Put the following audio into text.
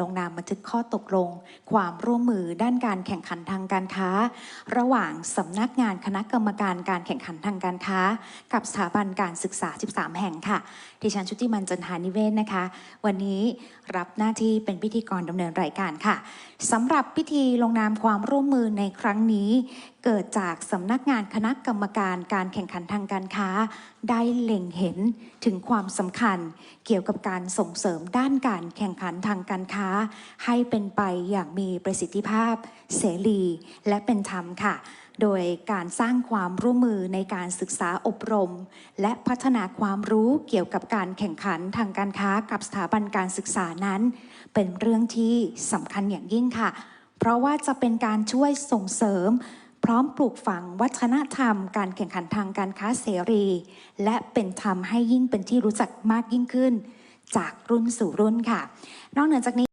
ลงนามบันทึกข้อตกลง ความร่วมมือด้านการแข่งขันทางการค้า ระหว่างสำนักงานคณะกรรมการการแข่งขันทางการค้า กับสถาบันการศึกษา 13 แห่งค่ะดิฉันชุติมันจันทานิเวศนะคะ วันนี้รับหน้าที่เป็นพิธีกรดำเนินรายการค่ะสำหรับพิธีลงนามความร่วมมือในครั้งนี้ เกิดจากสำนักงานคณะกรรมการการแข่งขันทางการค้า ได้เล็งเห็นถึงความสำคัญ เกี่ยวกับการส่งเสริมด้านการแข่งขันทางการค้า ให้เป็นไปอย่างมีประสิทธิภาพ เสรีและเป็นธรรมค่ะ โดยการสร้างความร่วมมือในการศึกษาอบรม และพัฒนาความรู้เกี่ยวกับการแข่งขันทางการค้ากับสถาบันการศึกษานั้น เป็นเรื่องที่สำคัญอย่างยิ่งค่ะ เพราะว่าจะเป็นการช่วยส่งเสริมพร้อมปลูกฝังวัฒนธรรม การแข่งขันทางการค้าเสรี และเป็นธรรมให้ยิ่งเป็นที่รู้จักมากยิ่งขึ้น จากรุ่นสู่รุ่นค่ะ นอกเหนือจากนี้